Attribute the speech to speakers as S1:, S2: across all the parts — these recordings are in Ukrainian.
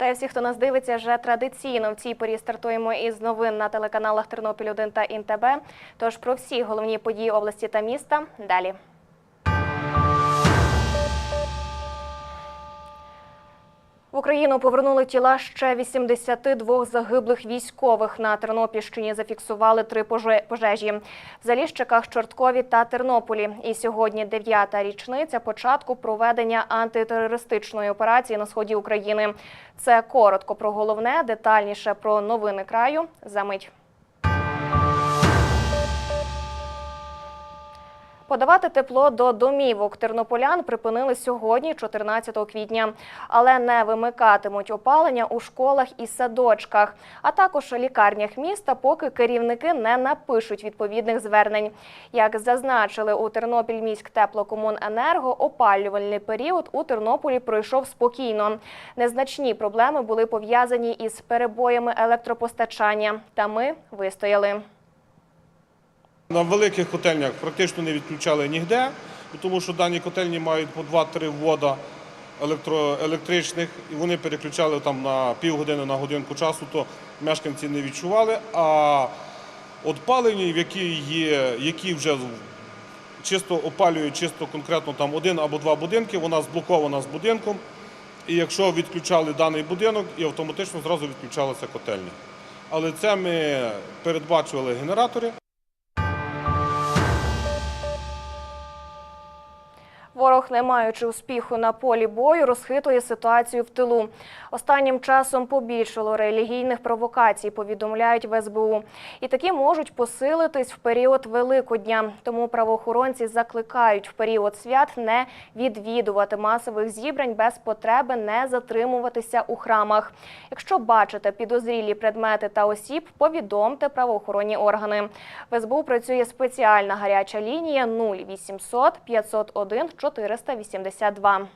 S1: Вітаю всіх, хто нас дивиться. Вже традиційно в цій порі стартуємо із новин на телеканалах Тернопіль 1 та ІНТБ. Тож про всі головні події області та міста далі. Україну повернули тіла ще 82 загиблих військових. На Тернопільщині зафіксували три пожежі в Заліщиках, Чорткові та Тернополі. І сьогодні дев'ята річниця початку проведення антитерористичної операції на сході України. Це коротко про головне, детальніше про новини краю. За мить. Подавати тепло до домівок тернополян припинили сьогодні, 14 квітня, але не вимикатимуть опалення у школах і садочках, а також лікарнях міста, поки керівники не напишуть відповідних звернень. Як зазначили у Тернопільміськ теплокомуненерго, опалювальний період у Тернополі пройшов спокійно. Незначні проблеми були пов'язані із перебоями електропостачання, та ми вистояли.
S2: На великих котельнях практично не відключали ніде, тому що дані котельні мають по 2-3 ввода електричних, і вони переключали там на півгодини, на годинку часу, то мешканці не відчували. А от палені, які є, які вже чисто опалюють чисто конкретно там один або два будинки, вона зблокована з будинком. І якщо відключали даний будинок, і автоматично зразу відключалася котельня. Але це ми передбачували генератори.
S1: Ворог, не маючи успіху на полі бою, розхитує ситуацію в тилу. Останнім часом побільшало релігійних провокацій, повідомляють в СБУ. І такі можуть посилитись в період Великодня. Тому правоохоронці закликають в період свят не відвідувати масових зібрань без потреби, не затримуватися у храмах. Якщо бачите підозрілі предмети та осіб, повідомте правоохоронні органи. В СБУ працює спеціальна гаряча лінія 0800 501 482.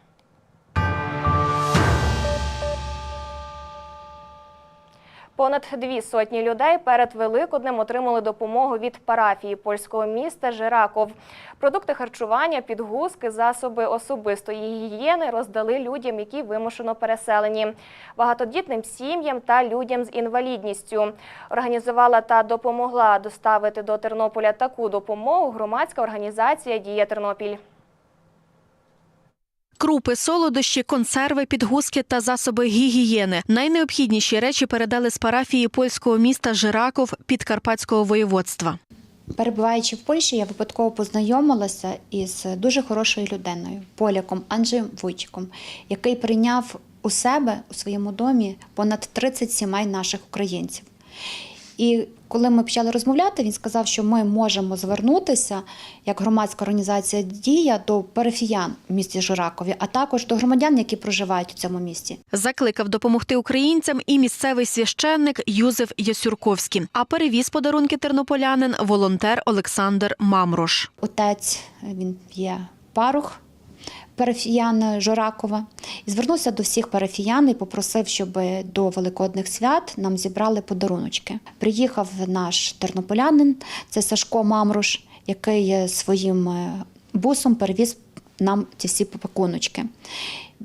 S1: Понад дві сотні людей перед Великоднем отримали допомогу від парафії польського міста Жираков. Продукти харчування, підгузки, засоби особистої гігієни роздали людям, які вимушено переселені, багатодітним сім'ям та людям з інвалідністю. Організувала та допомогла доставити до Тернополя таку допомогу громадська організація Дія Тернопіль.
S3: Крупи, солодощі, консерви, підгузки та засоби гігієни. Найнеобхідніші речі передали з парафії польського міста Жираков Підкарпатського воєводства.
S4: Перебуваючи в Польщі, я випадково познайомилася із дуже хорошою людиною, поляком Анджеєм Вуйчиком, який прийняв у себе у своєму домі понад 30 сімей наших українців. І коли ми почали розмовляти, він сказав, що ми можемо звернутися як громадська організація Дія до парафіян в місті Журакові, а також до громадян, які проживають у цьому місті.
S3: Закликав допомогти українцям і місцевий священник Юзеф Ясюрковський. А перевіз подарунки тернополянин волонтер Олександр Мамрош.
S4: Отець він є парух парафіян Жоракова і звернувся до всіх парафіян і попросив, щоб до великодних свят нам зібрали подаруночки. Приїхав наш тернополянин, це Сашко Мамруш, який своїм е, бусом перевіз нам ці всі пакуночки.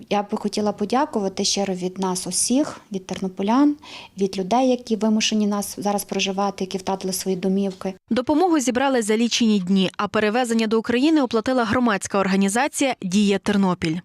S4: Я би хотіла подякувати щиро від нас усіх, від тернополян, від людей, які вимушені нас зараз проживати, які втратили свої домівки.
S3: Допомогу зібрали за лічені дні, а перевезення до України оплатила громадська організація Дія Тернопіль.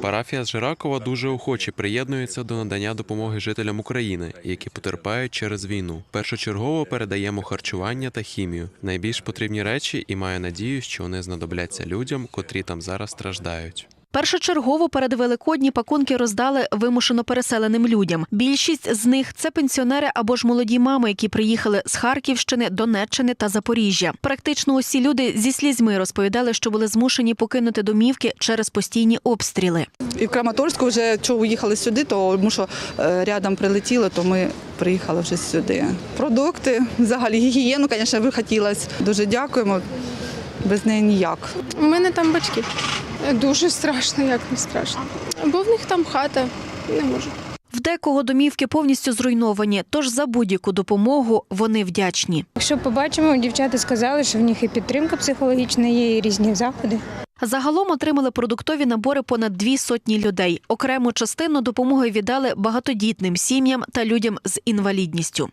S5: Парафія
S6: з Жиракова дуже охоче приєднується до надання допомоги жителям України, які потерпають через війну. Першочергово передаємо харчування та хімію, найбільш потрібні речі, і маю надію, що вони знадобляться людям, котрі там зараз страждають.
S3: Першочергово перед Великодні пакунки роздали вимушено переселеним людям. Більшість з них це пенсіонери або ж молоді мами, які приїхали з Харківщини, Донеччини та Запоріжжя. Практично усі люди зі слізьми розповідали, що були змушені покинути домівки через постійні обстріли.
S7: І в Краматорську вже чого уїхали сюди, тому що е, рядом прилетіло, то ми приїхали вже сюди. Продукти, взагалі гігієну, звісно, би хотілося. Дуже дякуємо. Без неї ніяк.
S8: У мене там батьки. Дуже страшно, як не страшно. Бо в них там хата, не можу.
S3: В декого домівки повністю зруйновані, тож за будь-яку допомогу вони вдячні.
S9: Якщо побачимо, дівчата сказали, що в них і підтримка психологічна є, і різні заходи.
S3: Загалом отримали продуктові набори понад дві сотні людей. Окрему частину допомоги віддали багатодітним сім'ям та людям з інвалідністю.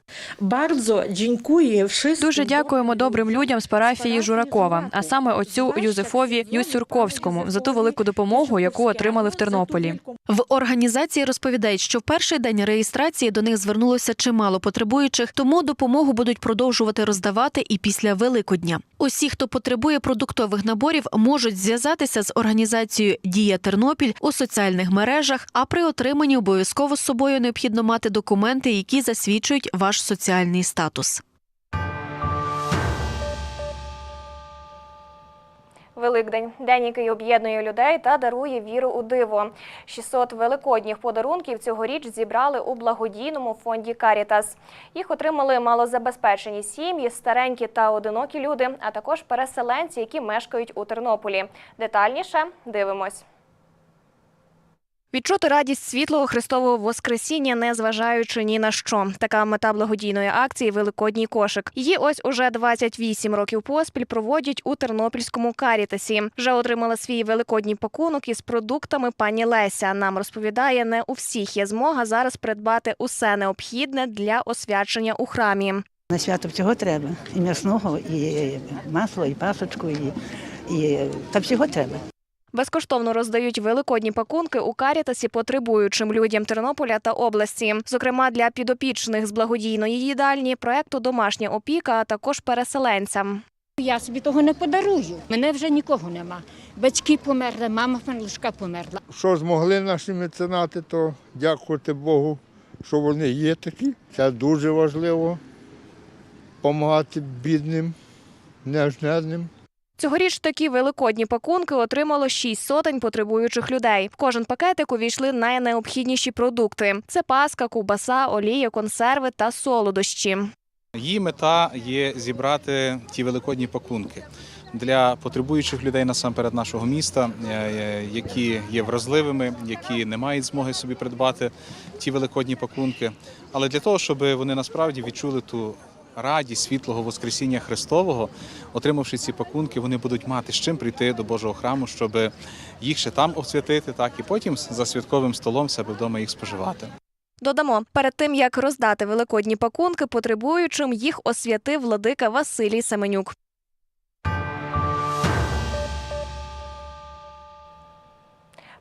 S10: Дуже дякуємо добрим людям з парафії Журакова, а саме отцю Юзефові Юсюрковському за ту велику допомогу, яку отримали в Тернополі.
S3: В організації розповідають, що в перший день реєстрації до них звернулося чимало потребуючих, тому допомогу будуть продовжувати роздавати і після Великодня. Усі, хто потребує продуктових наборів, можуть зв'язатися з організацією Дія Тернопіль у соціальних мережах. А при отриманні обов'язково з собою необхідно мати документи, які засвідчують ваш соціальний статус.
S1: Великдень день, який об'єднує людей та дарує віру у диво. 600 великодніх подарунків цьогоріч зібрали у благодійному фонді Карітас. Їх отримали малозабезпечені сім'ї, старенькі та одинокі люди, а також переселенці, які мешкають у Тернополі. Детальніше дивимось. Відчути радість світлого Христового Воскресіння, не зважаючи ні на що. Така мета благодійної акції Великодній кошик. Її ось уже 28 років поспіль проводять у Тернопільському карітасі. Вже отримала свій великодній пакунок із продуктами пані Леся. Нам розповідає, не у всіх є змога зараз придбати усе необхідне для освячення у храмі.
S11: На свято всього треба. І м'ясного, і масло, і пасочку, і, і та всього треба.
S1: Безкоштовно роздають великодні пакунки у карітасі потребуючим людям Тернополя та області, зокрема для підопічних з благодійної їдальні, проекту Домашня опіка, а також переселенцям.
S9: Я собі того не подарую. Мене вже нікого нема. Батьки померли, мама Панлушка померла.
S12: Що змогли наші меценати, то дякувати Богу, що вони є такі. Це дуже важливо допомагати бідним, нежнедним.
S1: Цьогоріч такі великодні пакунки отримало шість сотень потребуючих людей. В кожен пакетик увійшли найнеобхідніші продукти: це паска, ковбаса, олія, консерви та солодощі.
S13: Її мета є зібрати ті великодні пакунки для потребуючих людей насамперед нашого міста, е, е, які є вразливими, які не мають змоги собі придбати ті великодні пакунки. Але для того, щоб вони насправді відчули ту радість світлого Воскресіння Христового, отримавши ці пакунки, вони будуть мати з чим прийти до Божого храму, щоб їх ще там освятити, так і потім за святковим столом себе вдома їх споживати.
S1: Додамо, перед тим як роздати великодні пакунки потребуючим, їх освятив владика Василій Семенюк.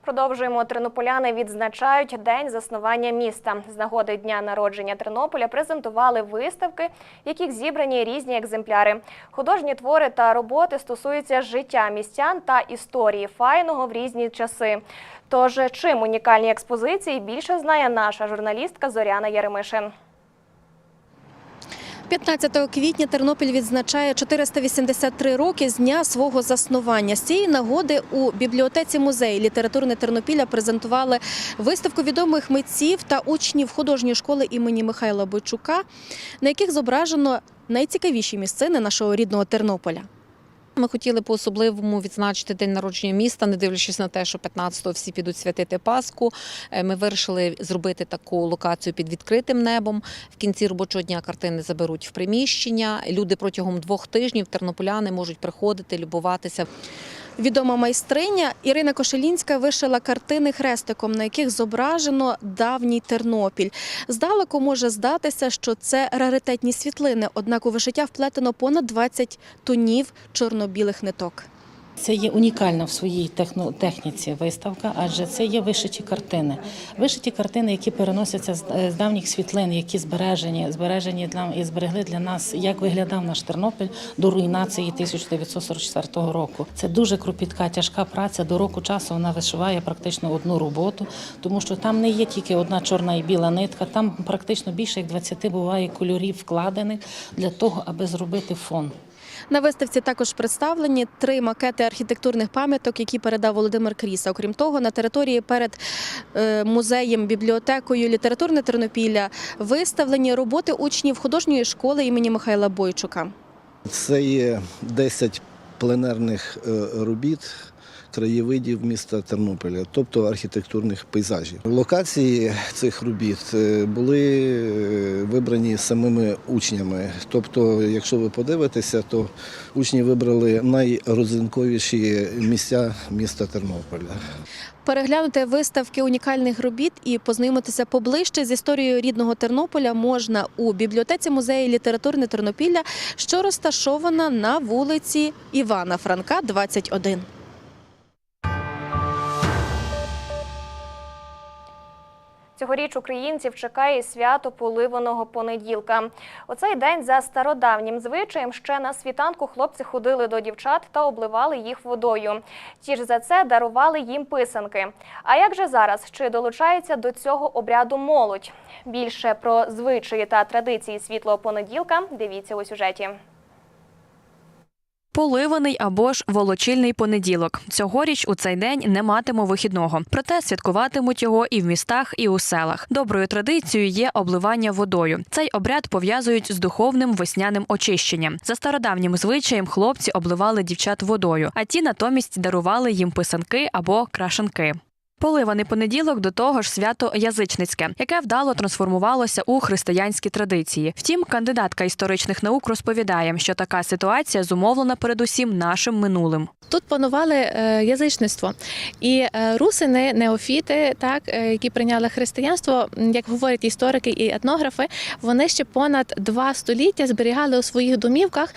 S1: Продовжуємо. Тернополяни відзначають день заснування міста. З нагоди дня народження Тернополя презентували виставки, в яких зібрані різні екземпляри. Художні твори та роботи стосуються життя містян та історії файного в різні часи. Тож, чим унікальні експозиції більше знає наша журналістка Зоряна Яремишин.
S14: 15 квітня Тернопіль відзначає 483 роки з дня свого заснування. З цієї нагоди у бібліотеці музею літературне Тернопіля презентували виставку відомих митців та учнів художньої школи імені Михайла Бойчука, на яких зображено найцікавіші місцини нашого рідного Тернополя.
S15: Ми хотіли по особливому відзначити день народження міста, не дивлячись на те, що 15-го всі підуть святити Пасху. Е, Ми вирішили зробити таку локацію під відкритим небом. В кінці робочого дня картини заберуть в приміщення. Люди протягом двох тижнів тернополяни можуть приходити, любуватися.
S14: Відома майстриня Ірина Кошелінська вишила картини хрестиком, на яких зображено давній Тернопіль. Здалеку може здатися, що це раритетні світлини, однак у вишиття вплетено понад 20 тонів чорно-білих ниток.
S16: Це є унікальна в своїй техніці виставка, адже це є вишиті картини. Вишиті картини, які переносяться з з давніх світлин, які збережені, збережені для і зберегли для нас, як виглядав наш Тернопіль до руйнації 1944 року. Це дуже кропітка, тяжка праця. До року часу вона вишиває практично одну роботу, тому що там не є тільки одна чорна і біла нитка, там практично більше як 20 буває кольорів вкладених для того, аби зробити фон.
S14: На виставці також представлені три макети архітектурних пам'яток, які передав Володимир Кріса. Окрім того, на території перед е, музеєм, бібліотекою літературне Тернопілля виставлені роботи учнів художньої школи імені Михайла Бойчука.
S17: Це є 10 пленерних е, робіт краєвидів міста Тернополя, тобто архітектурних пейзажів. Локації цих робіт е, були е, вибрані самими учнями. Тобто, якщо ви подивитеся, то учні вибрали найрозинковіші місця міста Тернополя.
S14: Переглянути виставки унікальних робіт і познайомитися поближче з історією рідного Тернополя можна у бібліотеці музею літературне Тернопілля, що розташована на вулиці Івана Франка, 21.
S1: Цьогоріч українців чекає свято поливаного понеділка. У цей день за стародавнім звичаєм ще на світанку хлопці ходили до дівчат та обливали їх водою. Ті ж за це дарували їм писанки. А як же зараз? Чи долучається до цього обряду молодь? Більше про звичаї та традиції світлого понеділка дивіться у сюжеті.
S10: Поливаний або ж волочильний понеділок. Цьогоріч у цей день не матиму вихідного. Проте святкуватимуть його і в містах, і у селах. Доброю традицією є обливання водою. Цей обряд пов'язують з духовним весняним очищенням. За стародавнім звичаєм хлопці обливали дівчат водою, а ті натомість дарували їм писанки або крашанки. Поливаний понеділок до того ж свято язичницьке, яке вдало трансформувалося у християнські традиції. Втім, кандидатка історичних наук розповідає, що така ситуація зумовлена передусім нашим минулим.
S8: Тут панували е, язичництво, і е, русини, неофіти, так е, які прийняли християнство, як говорять історики і етнографи, вони ще понад два століття зберігали у своїх домівках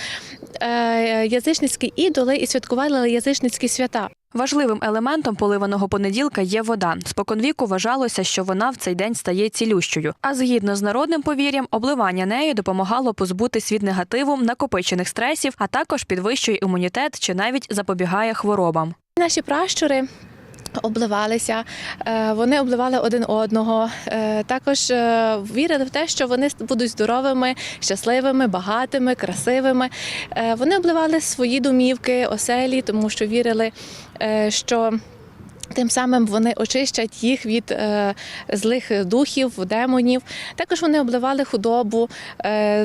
S8: язичницькі ідоли і святкували язичницькі свята.
S10: Важливим елементом поливаного понеділка є вода. Споконвіку вважалося, що вона в цей день стає цілющою. А згідно з народним повір'ям, обливання нею допомагало позбутись від негативу, накопичених стресів, а також підвищує імунітет чи навіть запобігає хворобам.
S8: Наші пращури. Обливалися, е, вони обливали один одного. е, Також е, вірили в те, що вони будуть здоровими, щасливими, багатими, красивими. Вони обливали свої домівки, оселі, тому що вірили, що тим самим вони очищать їх від злих духів, демонів. Також вони обливали худобу,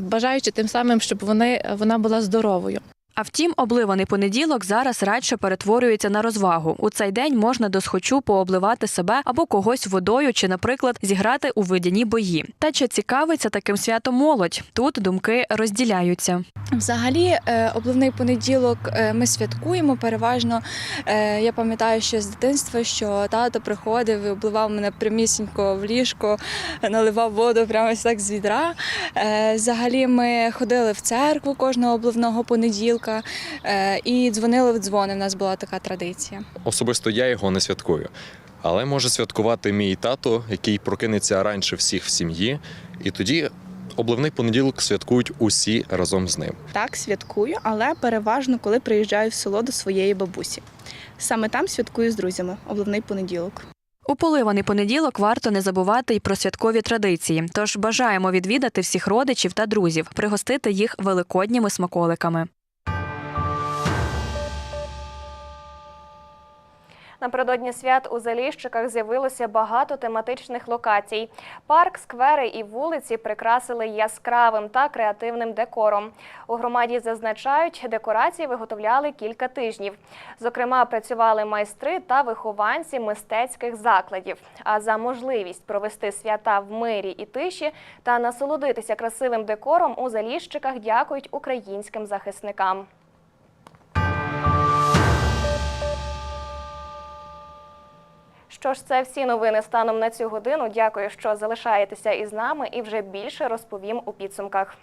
S8: бажаючи тим самим, щоб вони, вона була здоровою.
S10: А втім, обливаний понеділок зараз радше перетворюється на розвагу. У цей день можна досхочу пообливати себе або когось водою, чи, наприклад, зіграти у видяні бої. Та чи цікавиться таким святом молодь? Тут думки розділяються.
S18: Взагалі, е, обливний понеділок е, ми святкуємо переважно. Е, Я пам'ятаю ще з дитинства, що тато приходив і обливав мене прямісінько в ліжко, наливав воду прямо так з відра. Взагалі, ми ходили в церкву кожного обливного понеділка і дзвонили в дзвони. У нас була така традиція.
S19: Особисто я його не святкую. Але може святкувати мій тато, який прокинеться раніше всіх в сім'ї, і тоді обливний понеділок святкують усі разом з ним.
S20: Так, святкую, але переважно, коли приїжджаю в село до своєї бабусі. Саме там святкую з друзями обливний понеділок.
S10: У поливаний понеділок варто не забувати й про святкові традиції. Тож бажаємо відвідати всіх родичів та друзів, пригостити їх великодніми смаколиками.
S1: Напередодні свят у Заліщиках з'явилося багато тематичних локацій. Парк, сквери і вулиці прикрасили яскравим та креативним декором. У громаді зазначають, декорації виготовляли кілька тижнів. Зокрема, працювали майстри та вихованці мистецьких закладів. А за можливість провести свята в мирі і тиші та насолодитися красивим декором у Заліщиках дякують українським захисникам. Що ж, це всі новини станом на цю годину. Дякую, що залишаєтеся із нами, і вже більше розповім у підсумках.